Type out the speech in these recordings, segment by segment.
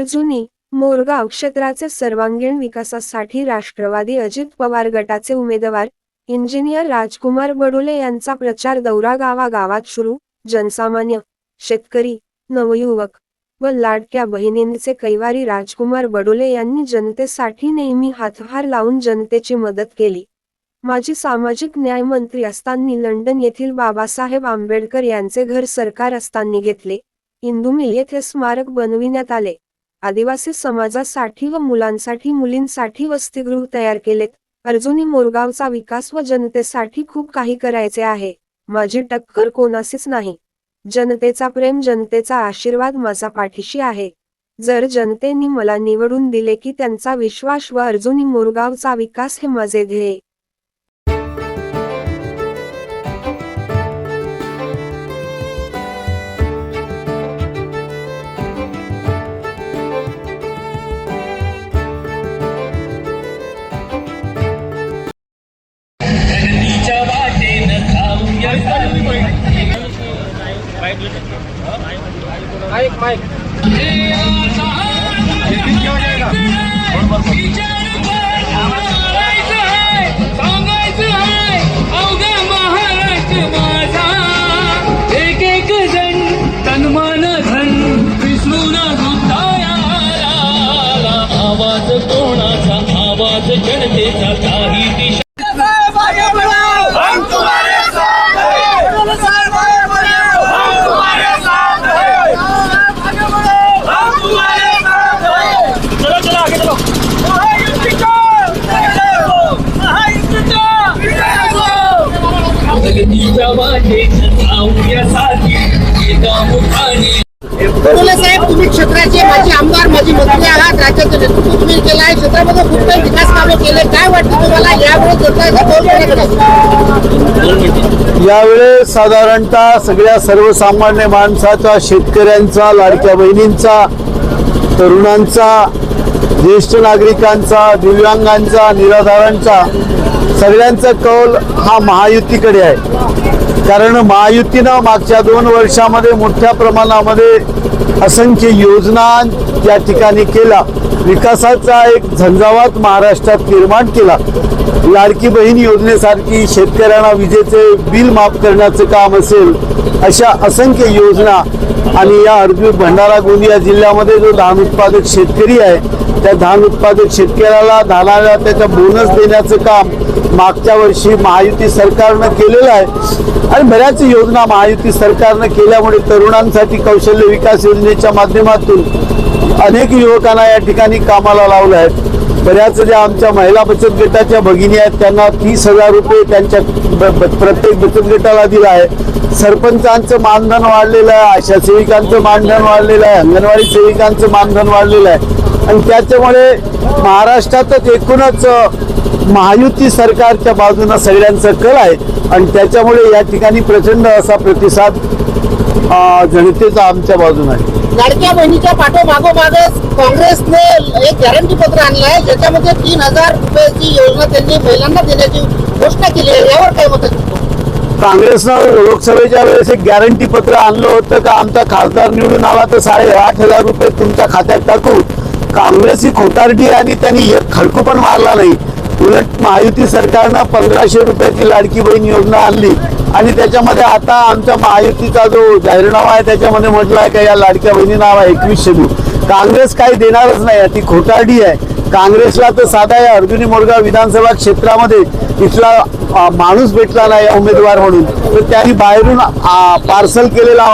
अर्जुनी मोरगाव क्षेत्राचे सर्वांगीण विकासासाठी राष्ट्रवादी अजित पवार गटाचे उमेदवार इंजिनियर राजकुमार बडोले यांचा प्रचार दौरा गावागावात सुरू जनसामान्य शेतकरी नवयुवक व लाडक्या बहिणींचे कैवारी राजकुमार बडोले यांनी जनतेसाठी नेहमी हातभार लावून जनतेची मदत केली. माजी सामाजिक न्याय मंत्री असताना लंडन येथील बाबासाहेब आंबेडकर यांचे घर सरकार असताना घेतले. इंदुमिल येथे स्मारक बनविण्यात आले. आदिवासी समाजासाठी व मुलांसाठी मुलींसाठी वसतिगृह तयार केलेत. अर्जुनी मोरगावचा विकास व जनतेसाठी खूप काही करायचे आहे. माझी टक्कर कोणाशीच नाही. जनतेचा प्रेम जनतेचा आशीर्वाद माझा पाठीशी आहे. जर जनतेने मला निवडून दिले की त्यांचा विश्वास व अर्जुनी मोरगावचा विकास हे माझे ध्येय. विष्णून वृत्तायाला आवाज कोणाचा? आवाज जनतेचा काही दिशा राज्याचं नेतृत्व तुम्ही केलं आहे क्षेत्रामध्ये खूप काही विकास कामे केले. काय वाटतं तुम्हाला? यावेळेस यावेळेस साधारणतः सगळ्या सर्वसामान्य माणसाचा शेतकऱ्यांचा लाडक्या बहिणींचा तरुणांचा ज्येष्ठ नागरिकांचा दिव्यांगांचा निराधारांचा सगळ्यांचा कौल हा महायुतीकडे आहे. कारण महायुतीनं मागच्या दोन वर्षामध्ये मोठ्या प्रमाणामध्ये असंख्य योजना त्या ठिकाणी केला विकासाचा एक झंझावात महाराष्ट्रात निर्माण केला. लाडकी बहीण योजनेसारखी शेतकऱ्यांना विजेचे बिल माफ करण्याचं काम असेल अशा असंख्य योजना आणि या अर्जुन भंडारा गोंदिया जिल्ह्यामध्ये जो धान उत्पादक शेतकरी आहे त्या धान उत्पादक शेतकऱ्याला धानाला त्याचा बोनस देण्याचं काम मागच्या वर्षी महायुती सरकारनं केलेलं आहे. आणि बऱ्याच योजना महायुती सरकारनं केल्यामुळे तरुणांसाठी कौशल्य विकास योजनेच्या माध्यमातून अनेक युवकांना या ठिकाणी कामाला लावलं आहे. बऱ्याच ज्या आमच्या महिला बचत गटाच्या भगिनी आहेत त्यांना तीस हजार रुपये त्यांच्या ब- ब- प्रत्येक बचत गटाला दिला आहे. सरपंचांचं मानधन वाढलेलं आहे आशा सेविकांचं मानधन वाढलेलं आहे अंगणवाडी सेविकांचं मानधन वाढलेलं आहे. आणि त्याच्यामुळे महाराष्ट्रातच एकूणच महायुती सरकारच्या बाजूनं सगळ्यांचं कल आहे. आणि त्याच्यामुळे या ठिकाणी प्रचंड असा प्रतिसाद जनतेचा आमच्या बाजूनं आहे. लाडक्या बहिणीच्या पाठोमागोमागच काँग्रेसने एक गॅरंटी पत्र आणलं आहे ज्याच्यामध्ये तीन हजार रुपयाची योजना त्यांनी महिलांना देण्याची घोषणा केली आहे. यावर काय मत काँग्रेसनं लोकसभेच्या वेळेस एक गॅरंटी पत्र आणलं होतं का आमचा खासदार निवडून आला तर साडे आठ हजार रुपये तुमच्या खात्यात टाकू? काँग्रेस ही खोटारडी आणि त्यांनी एक खडकू पण मारला नाही. उलट महायुती सरकारनं पंधराशे रुपयाची लाडकी बहीण योजना आणली. आणि त्याच्यामध्ये आता आमच्या महायुतीचा जो जाहीरनामा आहे त्याच्यामध्ये म्हटलं आहे का या लाडक्या बहिणी नाव आहे एकवीसशे देऊ. काँग्रेस काही देणारच नाही ती खोटारडी आहे. काँग्रेसला तर साधा या अर्जुनी मोरगाव विधानसभा क्षेत्रामध्ये इथला माणूस भेटला नाही उमेदवार म्हणून. तर त्यांनी बाहेरून पार्सल केलेला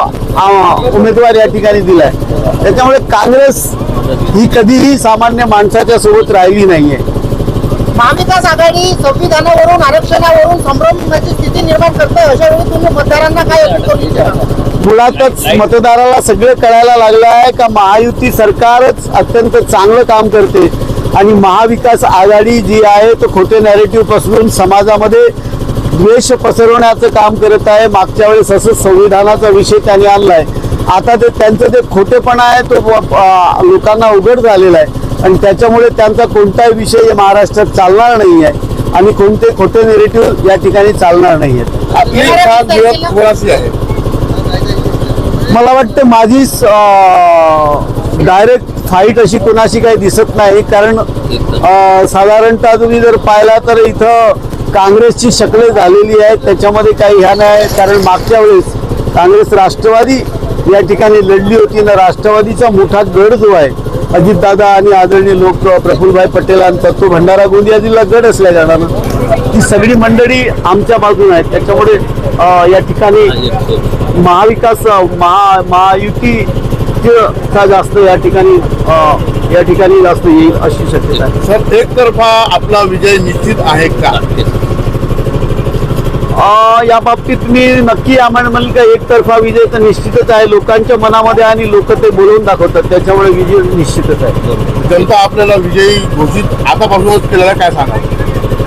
उमेदवार या ठिकाणी दिलाय. त्याच्यामुळे काँग्रेस ही कधीही सामान्य माणसाच्या सोबत राहिली नाहीये. महाविकास आघाडी संविधानावरून आरक्षणावरून संभ्रमाची स्थिती निर्माण करते अशा वेळी तुम्ही मतदारांना काय? मुळातच मतदाराला सगळं कळायला लागलं आहे का महायुती सरकारच अत्यंत चांगलं काम करते आणि महाविकास आघाडी जी आहे तो खोटे नॅरेटिव्ह पसरून समाजामध्ये द्वेष पसरवण्याचं काम करत आहे. मागच्या वेळेस असं संविधानाचा विषय त्यांनी आणलाय. आता ते त्यांचं जे खोटेपणा आहे तो लोकांना उघड झालेला आहे. आणि त्याच्यामुळे त्यांचा कोणताही विषय महाराष्ट्रात चालणार नाही आहे आणि कोणते खोटे नेरेटिव्ह या ठिकाणी चालणार नाही आहेत मला वाटतं माझी डायरेक्ट फाईट अशी कोणाशी काही दिसत नाही. कारण साधारणतः तुम्ही जर पाहिला तर इथं काँग्रेसची शकले झालेली आहे. त्याच्यामध्ये काही ह्या नाही. कारण मागच्या वेळेस काँग्रेस राष्ट्रवादी या ठिकाणी लढली होती. ना राष्ट्रवादीचा मोठा गड जो आहे अजितदादा आणि आदरणीय लोक प्रफुल्लभाई पटेल आणि तो भंडारा गोंदिया जिल्हा गड असल्या कारणानं ती सगळी मंडळी आमच्या बाजूने आहेत. त्याच्यामुळे या ठिकाणी महाविकास महा महायुती का जास्त या ठिकाणी या ठिकाणी जास्त येईल अशी शक्यता आहे. सर एकतर्फा आपला विजय निश्चित आहे का? या बाबतीत मी नक्की आम्हाला म्हणेल का एकतर्फा विजय तर निश्चितच आहे. लोकांच्या मनामध्ये आणि लोक ते बोलवून दाखवतात. त्याच्यामुळे विजय निश्चितच आहे. जनता आपल्याला विजयी घोषित आतापासूनच केलेला काय सांगा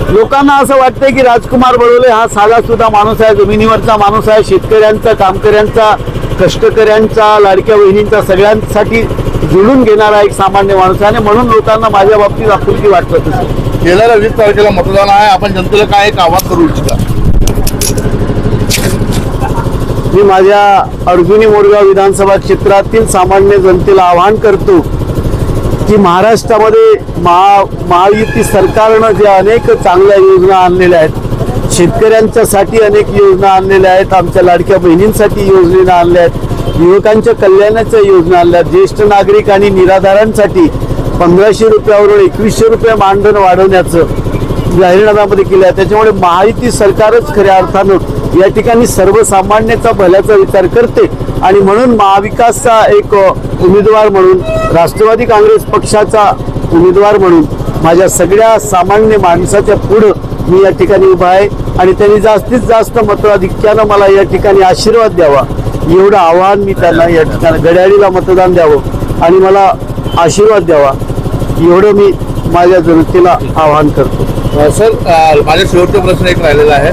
लोकांना असं वाटतंय की राजकुमार बडोले हा साधा सुद्धा माणूस आहे जमिनीवरचा माणूस आहे शेतकऱ्यांचा कामकऱ्यांचा कष्टकऱ्यांचा लाडक्या बहिणींचा सगळ्यांसाठी जुळून घेणारा एक सामान्य माणूस आहे. आणि म्हणून लोकांना माझ्या बाबतीत आपुलकी वाटत येणाऱ्या वीस तारखेला मतदान आहे. आपण जनतेला काय एक आवाहन करू इच्छिता? मी माझ्या अर्जुनी मोरगाव विधानसभा क्षेत्रातील सामान्य जनतेला आवाहन करतो की महाराष्ट्रामध्ये महा महायुती सरकारनं ज्या अनेक चांगल्या योजना आणलेल्या आहेत शेतकऱ्यांच्यासाठी अनेक योजना आणलेल्या आहेत आमच्या लाडक्या बहिणींसाठी योजना आणल्या आहेत युवकांच्या कल्याणाच्या योजना आणल्या आहेत ज्येष्ठ नागरिक आणि निराधारांसाठी पंधराशे रुपयावरून एकवीसशे रुपये मानधन वाढवण्याचं जाहीरनाम्यामध्ये केले आहे. त्याच्यामुळे महायुती सरकारच खऱ्या अर्थानं या ठिकाणी सर्वसामान्याचा भल्याचा विचार करते. आणि म्हणून महाविकासचा एक उमेदवार म्हणून राष्ट्रवादी काँग्रेस पक्षाचा उमेदवार म्हणून माझ्या सगळ्या सामान्य माणसाच्या पुढं मी या ठिकाणी उभा आहे. आणि त्यांनी जास्तीत जास्त मताधिक्यानं मला या ठिकाणी आशीर्वाद द्यावा. एवढं आव्हान मी त्यांना या ठिकाणी घड्याळीला मतदान द्यावं. आणि मला आशीर्वाद द्यावा. एवढं मी माझ्या जनतेला आवाहन करतो. सर माझा शेवटचा प्रश्न एक राहिलेला आहे.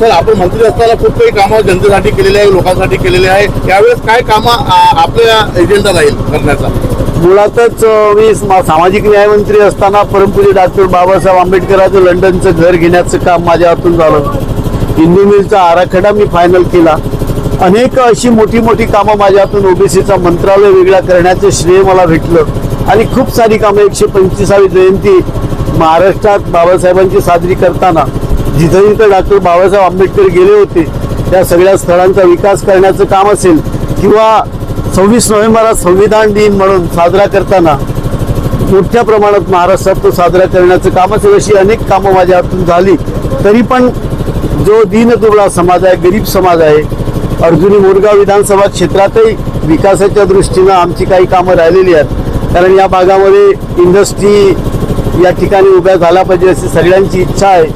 सर आपण मंत्री असताना खूप काही कामं जनतेसाठी केलेली आहे लोकांसाठी केलेले आहे. त्यावेळेस काय कामं आपल्या एजेंडा राहील करण्याचा? मुळातच मी सामाजिक न्यायमंत्री असताना परमपुरी डॉक्टर बाबासाहेब आंबेडकरांचं लंडनचं घर घेण्याचं काम माझ्या हातून झालं. हिंदू मिलचा आराखडा मी फायनल केला. अनेक अशी मोठी मोठी कामं माझ्या हातून ओबीसीचा मंत्रालय वेगळा करण्याचं श्रेय मला भेटलं. आणि खूप सारी कामं एकशे पंचवीसावी जयंती महाराष्ट्रात बाबासाहेबांची साजरी करताना जिथं जिथं डॉक्टर बाबासाहेब आंबेडकर गेले होते त्या सगळ्या स्थळांचा विकास करण्याचं काम असेल किंवा सव्वीस नोव्हेंबरला संविधान दिन म्हणून साजरा करताना मोठ्या प्रमाणात महाराष्ट्रात तो साजरा करण्याचं काम असेल अशी अनेक कामं माझ्या हातून झाली. तरी पण जो दीनदुबळा समाज आहे गरीब समाज आहे अर्जुनी मोरगाव विधानसभा क्षेत्रातही विकासाच्या दृष्टीनं आमची काही कामं राहिलेली आहेत. कारण या भागामध्ये इंडस्ट्री या ठिकाणी उभ्या झाला पाहिजे अशी सगळ्यांची इच्छा आहे.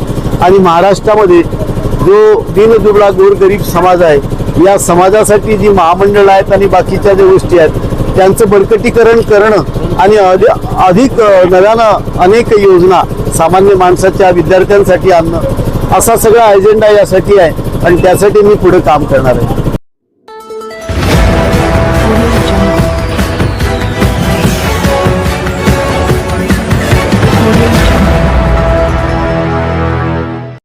आणि महाराष्ट्रामध्ये जो दीनदुबळा गोरगरीब समाज आहे या समाजासाठी जी महामंडळ आहेत आणि बाकीच्या ज्या गोष्टी आहेत त्यांचं बळकटीकरण करणं आणि अधि- अधिक नव्यानं अनेक योजना सामान्य माणसाच्या विद्यार्थ्यांसाठी आणणं असा सगळा अजेंडा यासाठी आहे. आणि त्यासाठी मी पुढे काम करणार आहे.